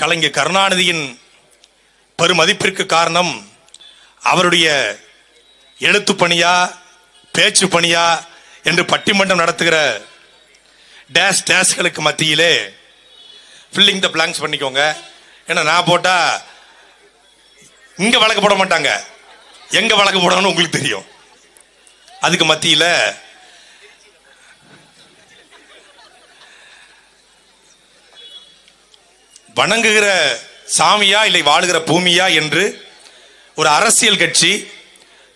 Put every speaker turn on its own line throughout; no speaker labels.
கலைஞர் கருணாநிதியின் பெருமதிப்பிற்கு காரணம் அவருடைய எழுத்து பணியா பேச்சு பணியா என்று பட்டிமன்றம் நடத்துகிற டேஷ் டேஷ்களுக்கு மத்தியிலே ஃபில்லிங் த பிளாங்க்ஸ் பண்ணிக்கோங்க. ஏன்னா நான் போட்டா இங்க வழக்கு போட மாட்டாங்க. எங்க வழக்கு போடணும்னு உங்களுக்கு தெரியும். அதுக்கு மத்தியில் வணங்குகிற சாமியா இல்லை வாழுகிற பூமியா என்று ஒரு அரசியல் கட்சி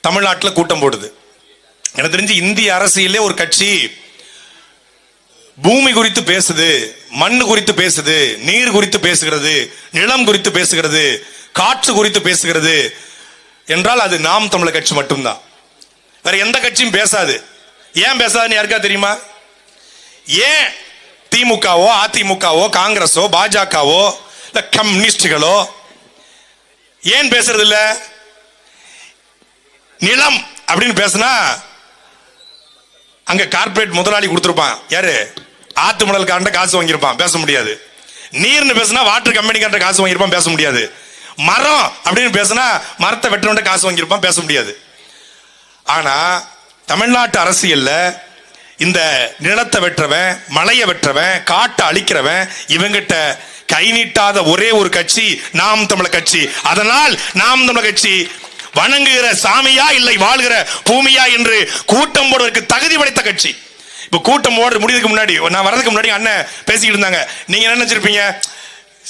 தமிழ்நாட்டில் கூட்டம் போடுது. எனக்கு தெரிஞ்சு இந்திய அரசியலே ஒரு கட்சி பூமி குறித்து பேசுது மண் குறித்து பேசுது நீர் குறித்து பேசுகிறது நிலம் குறித்து பேசுகிறது காற்று குறித்து பேசுகிறது என்றால் அது நாம் தமிழர் கட்சி மட்டும்தான். வேற எந்த கட்சியும் பேசாது. ஏன் பேசாதுன்னு யாருக்கா தெரியுமா? ஏன் திமுகவோ அதிமுகவோ காங்கிரஸோ பாஜகவோ இல்ல கம்யூனிஸ்டுகளோ ஏன் பேசுறது இல்ல நிலம் அப்படின்னு பேசினா அங்க கார்ப்பரேட் முதலாளி கொடுத்துருப்பான். யாரு? ஆத்து மணல்காரன்ட்ட காசு வாங்கியிருப்பான் பேச முடியாது. நீர்னு பேசினா வாட்டர் கம்பெனிக்காரன் காசு வாங்கியிருப்பான் பேச முடியாது. மரம் அப்படின்னு பேசினா மரத்தை வெட்டணுன்ற காசு வாங்கியிருப்பான் பேச முடியாது. ஆனா தமிழ்நாட்டு அரசியல்ல இந்த நிலத்தை வெட்டுறவன் மலையை வெட்டுறவன் காட்டை அழிக்கிறவன் இவங்கிட்ட கை நீட்டாத ஒரே ஒரு கட்சி நாம் தமிழர் கட்சி. அதனால் நாம் தமிழர் கட்சி வணங்குகிற சாமியா இல்லை வாழ்கிற பூமியா என்று கூட்டம் போடுவதற்கு தகுதி படைத்த கட்சி. இப்ப கூட்டம் போடுற முடியறதுக்கு முன்னாடி நான் வரதுக்கு முன்னாடி அண்ணன் பேசிக்கிட்டு இருந்தாங்க. நீங்க என்ன நினைச்சிருப்பீங்க?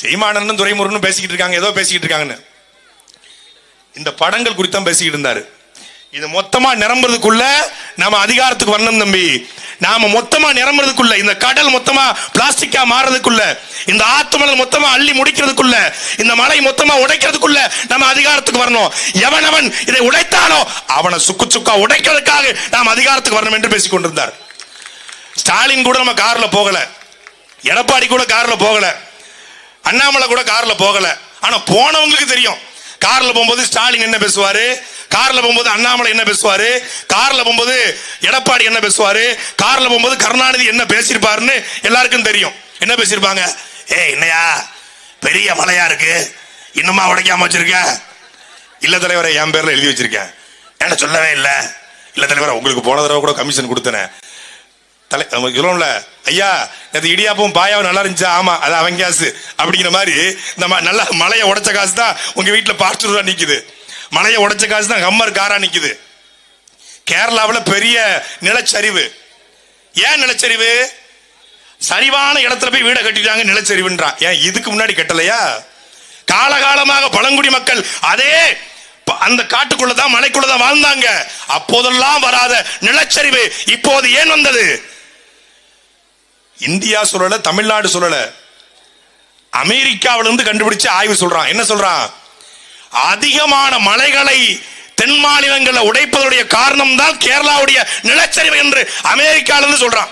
சீமானந்தன் துரைமுருகனும் பேசிக்கிட்டு இருக்காங்க ஏதோ பேசிக்கிட்டு இருக்காங்கன்னு. இந்த படங்கள் குறித்தான் பேசிக்கிட்டு இருந்தாரு. இது மொத்தமா நிரம்புறதுக்குள்ள நாம அதிகாரத்துக்கு வரணும் தம்பி. நாம மொத்தமா நிரம்புறதுக்குள்ள இந்த கடல் மொத்தமா பிளாஸ்டிக்கா மாறதுக்குள்ள இந்த ஆத்து மொத்தமா அள்ளி முடிக்கிறதுக்குள்ள இந்த மலை மொத்தமா உடைக்கிறதுக்குள்ள நம்ம அதிகாரத்துக்கு வரணும். எவன் அவன் இதை உடைத்தானோ அவனை சுக்கு சுக்கா உடைக்கிறதுக்காக நாம் அதிகாரத்துக்கு வரணும் என்று பேசிக் கொண்டிருந்தார். ஸ்டாலின் கூட நம்ம கார்ல போகல. எடப்பாடி கூட கார்ல போகல. அண்ணாமலை கூட கார்ல போகல. ஆனா போனவங்களுக்கு தெரியும். கார்ல போகும்போது ஸ்டாலின் என்ன பேசுவாரு? கார்ல போகும்போது அண்ணாமலை என்ன பேசுவாரு? கார்ல போகும்போது எடப்பாடி என்ன பேசுவாரு? கார்ல போகும்போது கருணாநிதி என்ன பேசியிருப்பாருன்னு எல்லாருக்கும் தெரியும். என்ன பேசியிருப்பாங்க? ஏ என்னையா? பெரிய மலையா இருக்கு. இன்னுமா உடைக்காம வச்சிருக்க? இல்ல தலைவரை என் பேர்ல எழுதி வச்சிருக்கேன். என்ன சொல்லவே இல்லை. இல்ல தலைவரை உங்களுக்கு போன தடவை கூட கமிஷன் கொடுத்தனே. தலை நமக்கு சொல்லுவோம்ல ஐயா நேற்று இடியாப்பும் பாயாவும் நல்லா இருந்துச்சா? ஆமா அது அவன் காசு அப்படிங்கிற மாதிரி இந்த ம- நல்லா மலையை உடைச்ச காசு தான் உங்க வீட்டில் பார்த்து ரூபா மலையை உடைச்ச காசு தான் ஹம்மர் காரா நிற்குது கேரளாவில் பெரிய நிலச்சரிவு. ஏன் நிலச்சரிவு? சரிவான இடத்துல போய் வீடை கட்டிட்டாங்க நிலச்சரிவுன்றான் ஏன் இதுக்கு முன்னாடி கட்டலையா? காலகாலமாக பழங்குடி மக்கள் அதே அந்த காட்டுக்குள்ளதான் மலைக்குள்ளதான் வாழ்ந்தாங்க. அப்போதெல்லாம் வராத நிலச்சரிவு இப்போது ஏன் வந்தது? இந்தியா சொல்லல தமிழ்நாடு சொல்லல. அமெரிக்காவில இருந்து கண்டுபிடிச்சு ஆய்வு சொல்றான். என்ன சொல்றான்? அதிகமான மலைகளை தென் மாநிலங்களை உடைப்பதனுடைய காரணம் தான் கேரளாவுடைய நிலச்சரிவு என்று அமெரிக்கால இருந்து சொல்றான்.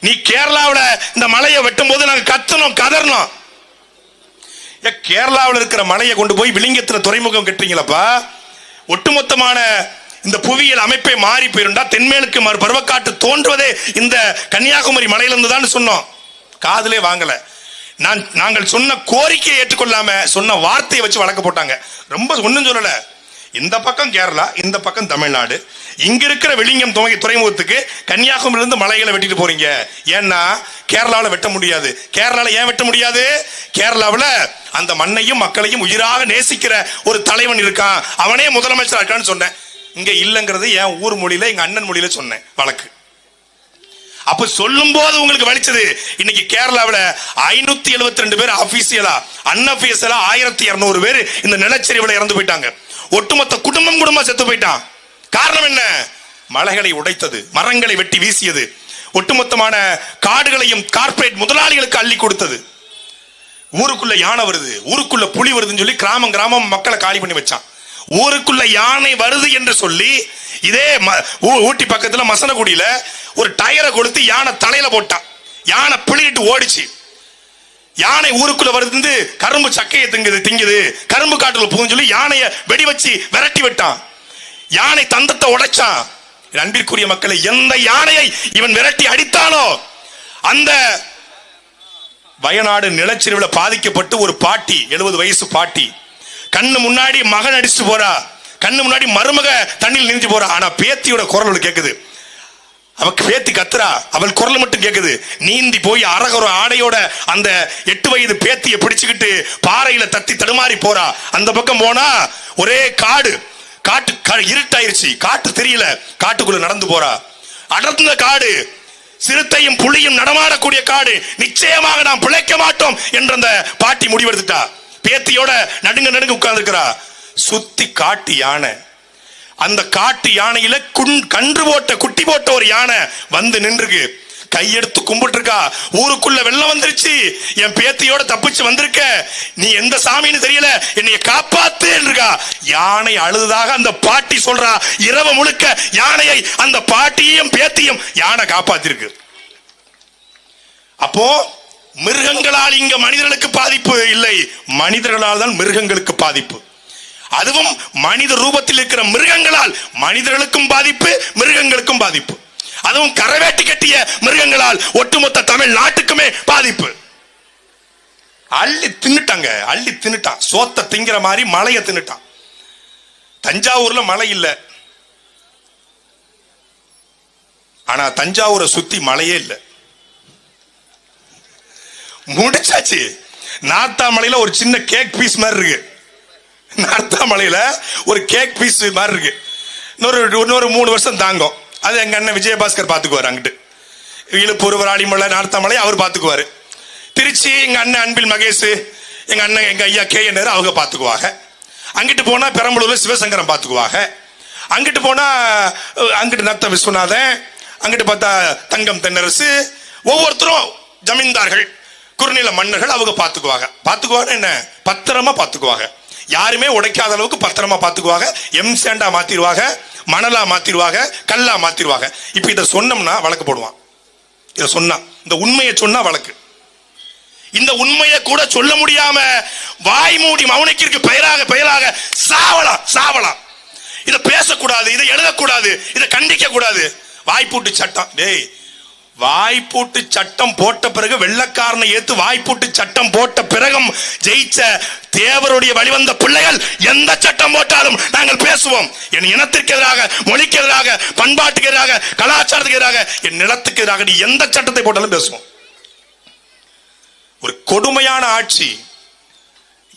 நீ கேரளாவில் இந்த மலையை வெட்டும் போது நாங்க கத்தணும் கதறணும். ஏ, இருக்கிற மலையை கொண்டு போய் விளிங்கத்துல துறைமுகம் கட்டுறீங்களப்பா? ஒட்டுமொத்தமான இந்த புவியியல் அமைப்பை மாறி போயிருந்தா தென்மேலுக்கு மறு பருவக்காற்று தோன்றுவதே இந்த கன்னியாகுமரி மலையிலிருந்து தான் சொன்னோம். காதலே வாங்கல. நான் நாங்கள் சொன்ன கோரிக்கையை ஏற்றுக்கொள்ளாம சொன்ன வார்த்தையை வச்சு வழக்க போட்டாங்க. ரொம்ப ஒன்றும் சொல்லல. இந்த பக்கம் கேரளா இந்த பக்கம் தமிழ்நாடு. இங்க இருக்கிற விளிங்கம் துவங்கி துறைமுகத்துக்கு கன்னியாகுமரியில இருந்து மலைகளை வெட்டிட்டு போறீங்க. ஏன்னா கேரளாவில் வெட்ட முடியாது. கேரளாவில் ஏன் வெட்ட முடியாது? கேரளாவில் அந்த மண்ணையும் மக்களையும் உயிராக நேசிக்கிற ஒரு தலைவன் இருக்கான். அவனே முதலமைச்சர் இருக்கான்னு சொன்னேன். இங்க இல்லைங்கிறது என் ஊர் மொழியில எங்க அண்ணன் மொழியில சொன்னேன் வழக்கு. அப்ப சொல்லும் போது உங்களுக்கு வலிச்சது. இன்னைக்கு கேரளாவில் ஐநூத்தி எழுபத்தி ரெண்டு பேர் அபிஷியலா அன்அபிஷியலா ஆயிரத்தி இருநூறு பேர் இந்த நிலச்சரிவில் இறந்து போயிட்டாங்க. ஒட்டுமொத்த குடும்பம் குடும்பம் செத்து போயிட்டான். காரணம் என்ன? மலைகளை உடைத்தது மரங்களை வெட்டி வீசியது. ஒட்டுமொத்தமான காடுகளையும் கார்ப்பரேட் முதலாளிகளுக்கு அள்ளி கொடுத்தது. ஊருக்குள்ள யானை வருது ஊருக்குள்ள புலி வருதுன்னு சொல்லி கிராமம் கிராமம் மக்களை காலி பண்ணி வச்சான். ஊருக்குள்ள யானை வருது என்று சொல்லி இதே ம- ஊ- ஊட்டி பக்கத்துல மசனகுடியில ஒரு டயரை கொடுத்து யானை தலையில போட்டான். யானை பிளிட்டு ஓடிச்சு. யானை ஊருக்குள்ள வருது கரும்பு சக்கையை திங்குது திங்குது. கரும்பு காட்டுல புகுந்து சொல்லி யானையை வெடி வச்சு விரட்டி விட்டான். யானை தந்தத்தை உடைச்சான். அன்பிற்குரிய மக்களை எந்த யானையை இவன் விரட்டி அடித்தானோ அந்த வயநாடு நிலச்சரிவுல பாதிக்கப்பட்டு ஒரு பாட்டி எழுபது வயசு பாட்டி கண்ணு முன்னாடி மகன் அடிச்சுட்டு போறா. கண்ணு முன்னாடி மருமக தண்ணியில் நீந்து போறா. ஆனா பேத்தியோட குரல் கேட்குது கேக்குது. அவக்கு பேத்தி கத்துறா. அவள் குரல் மட்டும் கேக்குது. நீந்தி போய் அரகர ஆடையோட அந்த எட்டு வயது பேத்தியை பிடிச்சுக்கிட்டு பாறையில தத்தி தடுமாறி போறா. அந்த பக்கம் போனா ஒரே காடு. காட்டு இருட்டாயிருச்சு. காட்டு தெரியல. காட்டுக்குள்ள நடந்து போறா. அடர்ந்த காடு. சிறுத்தையும் புலியும் நடமாடக்கூடிய காடு. நிச்சயமாக நாம் பிழைக்க மாட்டோம் என்ற அந்த பாட்டி முடிவெடுத்துட்டா. பேத்தியோட நடுங்க நடுங்க உட்கார்ந்துருக்கிறா. சுத்தி காட்டு யானை. அந்த காட்டு யானையில குன் கன்று போட்ட குட்டி போட்ட ஒரு யானை வந்து நின்றுக்கு கையெடுத்து கும்பிட்டு இருக்கா ஊருக்குள்ள வெள்ளம் வந்துருச்சு. என் பேத்தியோட தப்பிச்சு வந்திருக்க. நீ எந்த சாமின்னு தெரியல. என்னைய காப்பாத்து இருக்கா யானை அழுதாக அந்த பாட்டி சொல்றா. இரவு முழுக்க யானையை அந்த பாட்டியையும் பேத்தியும் யானை காப்பாத்திருக்கு. அப்போ மிருகங்களால் இங்க மனிதர்களுக்கு பாதிப்பு இல்லை. மனிதர்களால் தான் மிருகங்களுக்கு பாதிப்பு. அதுவும் மனித ரூபத்தில் இருக்கிற மிருகங்களால் மனிதர்களுக்கும் பாதிப்பு மிருகங்களுக்கும் பாதிப்பு. அதுவும் கரவேட்டி கட்டிய மிருகங்களால் ஒட்டுமொத்த தமிழ் நாட்டுக்குமே பாதிப்பு. அள்ளி தின்னுட்டாங்க அள்ளி தின்னுட்டான். சோத்த திங்கிற மாதிரி மலைய தின்னுட்டான். தஞ்சாவூர்ல மழை இல்ல. ஆனா தஞ்சாவூரை சுத்தி மழையே இல்லை. முடிச்சாச்சு. நார்த்தாமலையில ஒரு சின்ன கேக் பீஸ் மாதிரி இருக்கு. நார்த்தாமலையில ஒரு கேக் பீஸ் மாதிரி இருக்கு. இன்னொரு இன்னொரு மூணு வருஷம் தாங்கும். அது எங்க அண்ணன் விஜயபாஸ்கர் பாத்துக்குவார் அங்கிட்டு. இழுப்பூர் ராணிமலை நார்த்தாமலை அவர் பாத்துக்குவாரு. திருச்சி எங்க அண்ணன் அன்பில் மகேஷ் எங்க அண்ணன் எங்க ஐயா கே என் அவங்க பாத்துக்குவாங்க. அங்கிட்டு போனா பெரம்பலூர்ல சிவசங்கரம் பாத்துக்குவாங்க. அங்கிட்டு போனா அங்கிட்டு நத்த விஸ்வநாதன் அங்கிட்டு பார்த்தா தங்கம் தென்னரசு. ஒவ்வொருத்தரும் ஜமீன்தார்கள். குறுநில மன்னர்கள் அவங்க பார்த்துக்குவாங்க. பார்த்துக்குவாங்க என்ன? பத்திரமா பார்த்துக்குவாங்க. யாருமே உடைக்காத அளவுக்கு பத்திரமா பார்த்துக்குவாங்க. எம் சேண்டா மாத்திடுவாங்க. மணலா மாத்திடுவாங்க. கல்லா மாத்திடுவாங்க. இப்போ இதை சொன்னோம்னா வழக்கு போடுவான். இதை சொன்னா. இந்த உண்மையை சொன்னா வழக்கு. இந்த உண்மையை கூட சொல்ல முடியாம வாய் மூடி மௌனிக்கிற்கு பெயராக பெயராக சாவலாம் சாவலாம் இதை பேசக்கூடாது இதை எழுதக்கூடாது இதை கண்டிக்க கூடாது வாய்ப்பூட்டு சட்டம். டேய் வாய்ப்பூட்டு சட்டம் போட்ட பிறகு வெள்ளக்காரனை ஏத்து வாய்ப்பூட்டு சட்டம் போட்ட பிறகும் ஜெயிச்ச தேவருடைய வழிவந்த பிள்ளைகள் எந்த சட்டம் போட்டாலும் நாங்கள் பேசுவோம். என் இனத்திற்கு எதிராக மொழிக்கு எதிராக பண்பாட்டுக்கு எதிராக கலாச்சாரத்துக்கு எதிராக என் நிலத்துக்கு எதிராக நீ எந்த சட்டத்தை போட்டாலும் பேசுவோம். ஒரு கொடுமையான ஆட்சி.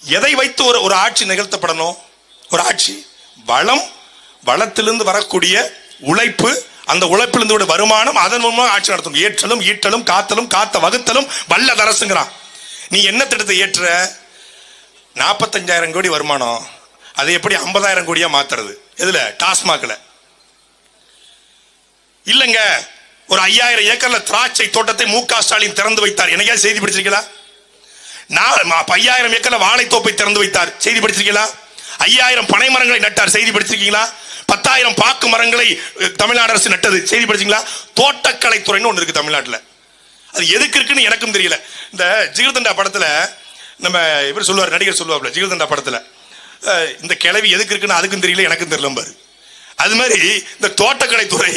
எதை வைத்து ஒரு ஒரு ஆட்சி நிகழ்த்தப்படணும்? ஒரு ஆட்சி. வளம் வளத்திலிருந்து வரக்கூடிய உழைப்பு அந்த உழைப்பிலிருந்து விட வருமானம் அதன் மூலமாக ஆட்சி நடத்தும். ஏற்றலும் ஈட்டலும் காத்தலும் காத்த வகுத்தலும் வல்லதரசுங்கிறான் நீ என்ன திட்டத்தை ஏற்ற? நாற்பத்தஞ்சாயிரம் கோடி வருமானம். அதை எப்படி ஐம்பதாயிரம் கோடியா மாத்துறது? எதுல? டாஸ்மாக்ல. இல்லைங்க. ஒரு ஐயாயிரம் ஏக்கர்ல திராட்சை தோட்டத்தை மு க ஸ்டாலின் திறந்து வைத்தார். எனக்கே செய்தி படிச்சிருக்கீங்களா? நான் ஐயாயிரம் ஏக்கர்ல வாழைத்தோப்பை திறந்து வைத்தார். செய்தி படிச்சிருக்கீங்களா? ஐயாயிரம் பனை மரங்களை நட்டார். செய்தி படிச்சிருக்கீங்களா? பத்தாயிரம் பாக்கு மரங்களை தமிழ்நாடு அரசு நட்டது. செய்தி படிச்சீங்களா? தோட்டக்கலை துறைன்னு ஒன்று இருக்கு தமிழ்நாட்டில். அது எதுக்கு இருக்குன்னு எனக்கும் தெரியல. இந்த ஜிகிர்தண்டா படத்தில் நம்ம இவர் சொல்லுவார் நடிகர் சொல்லுவாப்ல ஜிகிர்தண்டா படத்தில். இந்த கிளவி எதுக்கு இருக்குன்னு அதுக்கும் தெரியல எனக்கும் தெரியல பாரு. அது மாதிரி இந்த தோட்டக்கலை துறை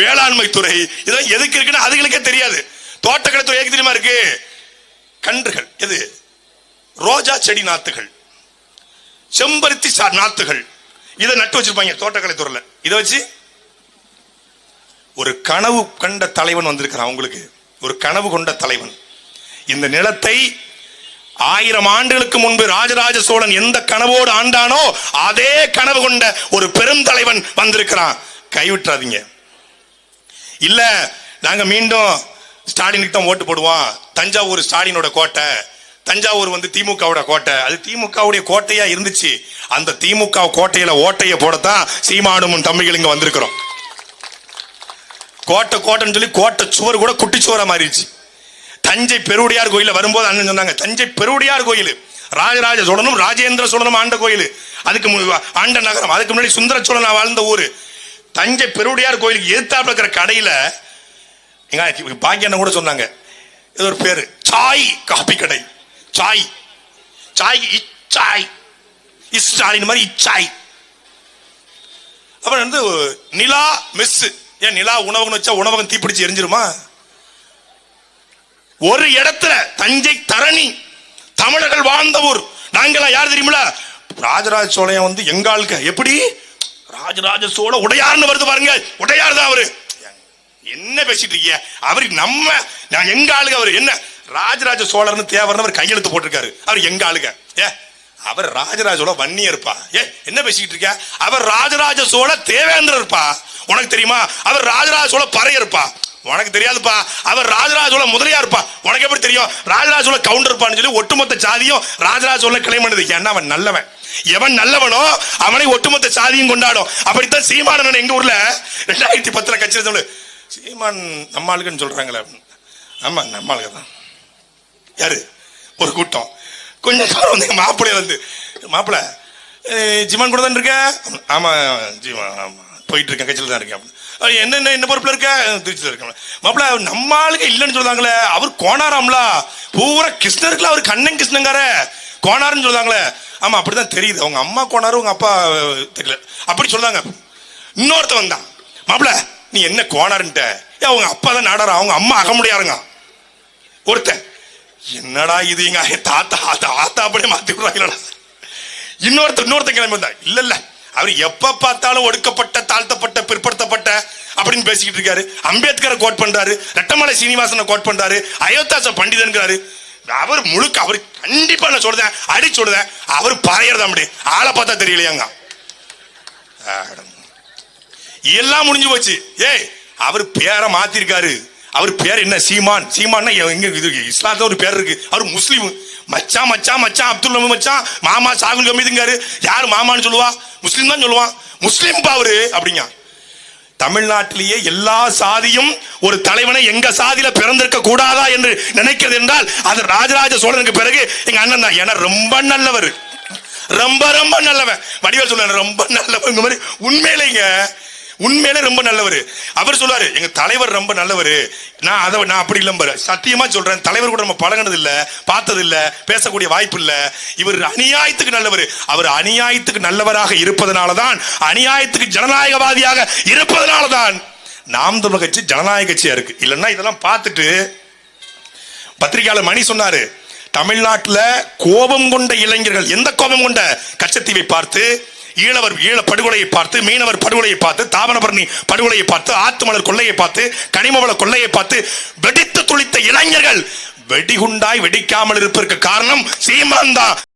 வேளாண்மை துறை இதெல்லாம் எதுக்கு இருக்குன்னு அதுகளுக்கே தெரியாது. தோட்டக்கலை துறை எதுக்கு தெரியுமா இருக்கு? கன்றுகள். எது? ரோஜா செடி நாத்துகள். செம்பருத்தி நாத்துகள். இதை நட்டு வச்சிருப்பாங்க தோட்டக்கலை துறையில. இதை வச்சு ஒரு கனவு கண்ட தலைவன் வந்திருக்கிறான் உங்களுக்கு ஒரு கனவு கொண்ட தலைவன். இந்த நிலத்தை ஆயிரம் ஆண்டுகளுக்கு முன்பு ராஜராஜ சோழன் எந்த கனவோடு ஆண்டானோ அதே கனவு கொண்ட ஒரு பெரும் தலைவன் வந்திருக்கிறான். கைவிட்டுறாதீங்க. இல்ல நாங்க மீண்டும் ஸ்டாலினுக்கு தான் ஓட்டு போடுவோம். தஞ்சாவூர் ஸ்டாலினோட கோட்டை. தஞ்சாவூர் வந்து திமுகவோட கோட்டை. அது திமுகவுடைய கோட்டையா இருந்துச்சு. அந்த திமுக கோட்டையில ஓட்டைய போடத்தான் சீமானும் தம்பிகள் இங்க வந்திருக்கிறோம். கோட்டை கோட்டைன்னு சொல்லி கோட்டை சுவர் கூட குட்டி சுவரா மாறிடுச்சு. தஞ்சை பெருவுடையார் கோயில வரும்போது அண்ணன் சொன்னாங்க தஞ்சை பெருவுடையார் கோயில். ராஜராஜ சோழனும் ராஜேந்திர சோழனும் ஆண்ட கோயில். அதுக்கு ஆண்ட நகரம். அதுக்கு முன்னாடி சுந்தர சோழன் வாழ்ந்த ஊர். தஞ்சை பெருவுடையார் கோயிலுக்கு எதிர்த்தாப்புல இருக்கிற கடையில எங்க பாக்கியண்ணன் கூட சொன்னாங்க இது ஒரு பேரு சாய் காபி கடை. சாய் சாய் இச்சாய் இஸ்டாலின் மாதிரி இச்சாய் அப்புறம் வந்து நிலா மெஸ். ஏன் நிலா உணவகம் வச்சா உணவகம் தீப்பிடிச்சு எரிஞ்சிருமா? ஒரு இடத்துல தஞ்சை தரணி தமிழர்கள் வாழ்ந்த ஊர். நாங்களா யார் தெரியுமில ராஜராஜ சோழையன் வந்து எங்க ஆளுக்க எப்படி? ராஜராஜ சோழ உடையார்னு வருது பாருங்க. உடையார் தான் அவரு. என்ன பேசிட்டு இருக்கீங்க? அவருக்கு நம்ம நான் எங்க ஆளுங்க அவர்? என்ன? ராஜராஜ சோழர்னு தேவர்னு அவர் கையெழுத்து போட்டிருக்காரு. அவர் எங்க ஆளுங்க? ஏ அவர் ராஜராஜ சோழ வன்னியர் இருப்பா ஏ என்ன பேசிக்கிட்டு இருக்க அவர் ராஜராஜ சோழ தேவேந்திரர் இருப்பா உனக்கு தெரியுமா? அவர் ராஜராஜ சோழ பறைய இருப்பா உனக்கு தெரியாதுப்பா. அவர் ராஜராஜ சோழ முதலியா இருப்பா உனக்கு எப்படி தெரியும்? ராஜராஜ சோழ கவுண்டர் இருப்பான்னு சொல்லி ஒட்டுமொத்த சாதியும் ராஜராஜ சோழ கிளைம் பண்ணுது. ஏன்னா அவன் நல்லவன். எவன் நல்லவனோ அவனை ஒட்டுமொத்த சாதியும் கொண்டாடும். அப்படித்தான் சீமானன் எங்க ஊர்ல ரெண்டாயிரத்தி பத்துல கட்சியில் சொல்லு சீமான் நம்மளுக்குன்னு சொல்றாங்களே. ஆமா நம்ம தான் யாரு? ஒரு கூட்டம். கொஞ்சம் தூரம் வந்து மாப்பிள்ளைய வந்து மாப்பிள்ளை ஜிமான் கூட தான் இருக்க? ஆமா ஜிமா ஆமா. போயிட்டு இருக்கேன் கட்சியில் தான் இருக்கேன். என்ன என்ன என்ன பொறுப்புல இருக்க? திருச்சியில் இருக்கேன். மாப்பிள்ள நம்ம ஆளுங்க இல்லைன்னு சொல்றாங்களே அவர் கோணாராம்லா பூரா கிருஷ்ணருக்குல அவர் கண்ணன் கிருஷ்ணங்கார. கோணாருன்னு சொல்றாங்களே ஆமா அப்படிதான் தெரியுது. அவங்க அம்மா கோணாரு உங்க அப்பா தெரியல. அப்படி சொல்றாங்க இன்னொருத்த வந்தான். மாப்பிள்ள நீ என்ன கோணாருன்ட்ட ஏன் அவங்க அப்பா தான் நாடாரா? அவங்க அம்மா அகமுடியாருங்க. ஒருத்தன். என்னடா இது எங்க தாத்தா தாத்தா அப்படியே மாத்தி விடுறாங்களா இன்னொருத்தர் இன்னொருத்தன் கிளம்பி வந்தா. இல்ல இல்ல. அவர் எப்ப பார்த்தாலும் ஒடுக்கப்பட்ட தாழ்த்தப்பட்ட பிற்படுத்தப்பட்ட அப்படின்னு பேசிக்கிட்டு இருக்காரு. அம்பேத்கரை கோட் பண்றாரு. ரெட்டமலை சீனிவாசனை கோட் பண்றாரு. அயோத்தாச பண்டிதன்கிறாரு. அவர் முழுக்க அவர் கண்டிப்பா நான் சொல்றேன் அடி சொல்றேன். அவர் பறையறதா அப்படி ஆளை பார்த்தா தெரியலையாங்க. எல்லாம் முடிஞ்சு போச்சு. ஏய் அவர் பேரை மாத்திருக்காரு. அவர் பேர் என்ன? சீமான். சீமான்னா எங்க இது இஸ்லாத்துல ஒரு பேர் இருக்கு. அவர் முஸ்லீம். மச்சான் மச்சான் மச்சான் அப்துல் நபி மச்சான் மாமா சாகுல் கமீதுங்காரு. யார் மாமான்னு சொல்லுவா? முஸ்லீம் தான் சொல்லுவான். முஸ்லீம் பா அவரு அப்படிங்க. தமிழ்நாட்டிலேயே எல்லா சாதியும் ஒரு தலைவனை எங்க சாதியில பிறந்திருக்க கூடாதா என்று நினைக்கிறது என்றால் அது ராஜராஜ சோழனுக்கு பிறகு எங்க அண்ணன் தான். ஏன்னா ரொம்ப நல்லவர். ரொம்ப ரொம்ப நல்லவன். வடிவேல் சொல்ல ரொம்ப நல்லவன். மாதிரி உண்மையிலேங்க உண்மையிலே ரொம்ப நல்லவர். அவர் சொல்லுவாரு எங்க தலைவர் ரொம்ப நல்லவர். நான் அதை நான் அப்படி இல்லை சத்தியமா சொல்றேன் தலைவர் கூட நம்ம பழகினது இல்ல பார்த்தது இல்ல பேசக்கூடிய வாய்ப்பு இல்ல. இவர் அநியாயத்துக்கு நல்லவர். அவர் அநியாயத்துக்கு நல்லவராக இருப்பதனால தான் அநியாயத்துக்கு ஜனநாயகவாதியாக இருப்பதனால தான் நாம் தமிழ் கட்சி ஜனநாயக கட்சியா இருக்கு. இல்லைன்னா இதெல்லாம் பார்த்துட்டு பத்திரிகையாளர் மணி சொன்னாரு தமிழ்நாட்டில் கோபம் கொண்ட இளைஞர்கள் எந்த கோபம் கொண்ட? கச்சத்தீவை பார்த்து ஈழவர் ஈழ படுகொலையை பார்த்து மீனவர் படுகொலையை பார்த்து தாமனபரணி படுகொலையை பார்த்து ஆத்துமலர் கொள்ளையை பார்த்து கனிமவள கொள்ளையை பார்த்து வெடித்து துளித்த இளைஞர்கள் வெடிகுண்டாய் வெடிக்காமல் இருப்பதற்கு காரணம் சீமான் தான்.